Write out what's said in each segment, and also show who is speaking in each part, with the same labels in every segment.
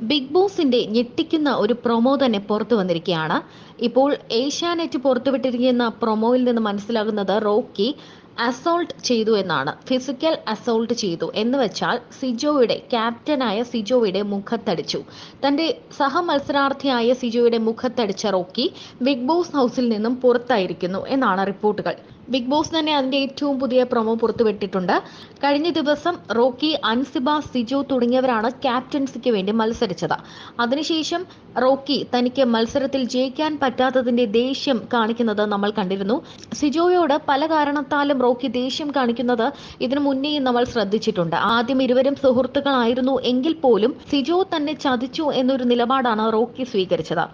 Speaker 1: Big ബോസിന്റെ ഞെട്ടിക്കുന്ന ഒരു പ്രൊമോ തന്നെ പുറത്തു വന്നിരിക്കുകയാണ്. ഇപ്പോൾ ഏഷ്യാനെറ്റ് പുറത്തുവിട്ടിരിക്കുന്ന പ്രൊമോയിൽ നിന്ന് മനസ്സിലാകുന്നത് റോക്കി അസോൾട്ട് ചെയ്തു എന്നാണ്. ഫിസിക്കൽ അസോൾട്ട് ചെയ്തു. എന്ന് വെച്ചാൽ സിജോയുടെ ക്യാപ്റ്റനായ സിജോയുടെ മുഖത്തടിച്ചു. തന്റെ സഹമത്സരാർത്ഥിയായ സിജോയുടെ മുഖത്തടിച്ച റോക്കി ബിഗ് ബോസ് ഹൗസിൽ നിന്നും പുറത്തായിരിക്കുന്നു എന്നാണ് റിപ്പോർട്ടുകൾ. ബിഗ് ബോസ് തന്നെ അതിന്റെ ഏറ്റവും പുതിയ പ്രൊമോ പുറത്തുവിട്ടിട്ടുണ്ട്. കഴിഞ്ഞ ദിവസം റോക്കി അൻസിബ സിജോ തുടങ്ങിയവരാണ് ക്യാപ്റ്റൻസിക്ക് വേണ്ടി മത്സരിച്ചത്. അതിനുശേഷം റോക്കി തനിക്ക് മത്സരത്തിൽ ജയിക്കാൻ പറ്റാത്തതിന്റെ ദേഷ്യം കാണിക്കുന്നത് നമ്മൾ കണ്ടിരുന്നു. സിജോയോട് പല കാരണത്താലും റോക്കി ദേഷ്യം കാണിക്കുന്നത് ഇതിനു മുന്നേയും നമ്മൾ ശ്രദ്ധിച്ചിട്ടുണ്ട്. ആദ്യം ഇരുവരും സുഹൃത്തുക്കളായിരുന്നു എങ്കിൽ പോലും സിജോ തന്നെ ചതിച്ചു എന്നൊരു നിലപാടാണ് റോക്കി സ്വീകരിച്ചത്.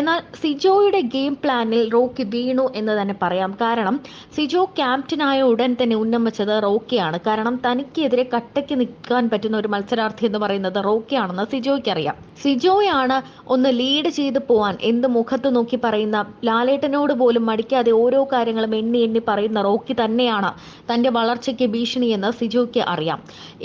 Speaker 1: എന്നാൽ സിജോയുടെ ഗെയിം പ്ലാനിൽ റോക്കി വീണു എന്ന് തന്നെ പറയാം. കാരണം സിജോ ക്യാപ്റ്റനായ ഉടൻ തന്നെ ഉന്നമിച്ചത് റോക്കിയാണ്. കാരണം തനിക്കെതിരെ കട്ടയ്ക്ക് നിൽക്കാൻ പറ്റുന്ന ഒരു മത്സരാർത്ഥി എന്ന് പറയുന്നത് റോക്കിയാണെന്ന് സിജോയ്ക്ക് അറിയാം സിജോയാണ് ഒന്ന് ലീഡ് ചെയ്ത് പോവാൻ എന്ത് മുഖത്ത് നോക്കി പറയുന്ന ലാലേട്ടനോട് പോലും മടിക്കാതെ ഓരോ കാര്യങ്ങളും എണ്ണി എണ്ണി പറയുന്ന റോക്കി തന്നെയാണ് തന്റെ വളർച്ചയ്ക്ക് ഭീഷണിയെന്ന് സിജോയ്ക്ക് അറിയാം.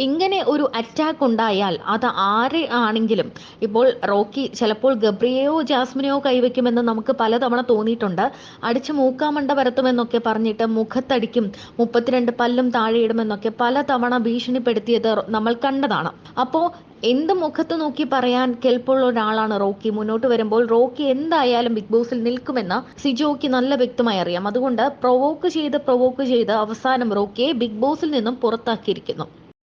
Speaker 1: ഇങ്ങനെ ഒരു അറ്റാക്ക് ഉണ്ടായാൽ അത് ആരെ ആണെങ്കിലും ഇപ്പോൾ റോക്കി ചിലപ്പോൾ ഗബ്രിയെയോ ജാസ്മിനെയോ കൈവയ്ക്കുമെന്ന് നമുക്ക് പലതവണ തോന്നിയിട്ടുണ്ട്. അടിച്ച് മൂക്കാമണ്ട പരത്തുമെന്നൊക്കെ പറഞ്ഞിട്ട് മുഖത്തടിക്കും. മുപ്പത്തിരണ്ട് പല്ലും താഴെയിടുമെന്നൊക്കെ പല തവണ ഭീഷണിപ്പെടുത്തിയത് നമ്മൾ കണ്ടതാണ്. അപ്പോൾ എന്ത് മുഖത്ത് നോക്കി പറയാൻ കെൽപ്പുള്ള ഒരാളാണ് റോക്കി? മുന്നോട്ട് വരുമ്പോൾ റോക്കി എന്തായാലും ബിഗ് ബോസിൽ നിൽക്കുമെന്ന് സിജോക്ക് നല്ല വ്യക്തമായി അറിയാം. അതുകൊണ്ട് പ്രൊവോക്ക് ചെയ്ത് പ്രൊവോക്ക് ചെയ്ത് അവസാനം റോക്കിയെ ബിഗ് ബോസിൽ നിന്നും പുറത്താക്കിയിരിക്കുന്നു.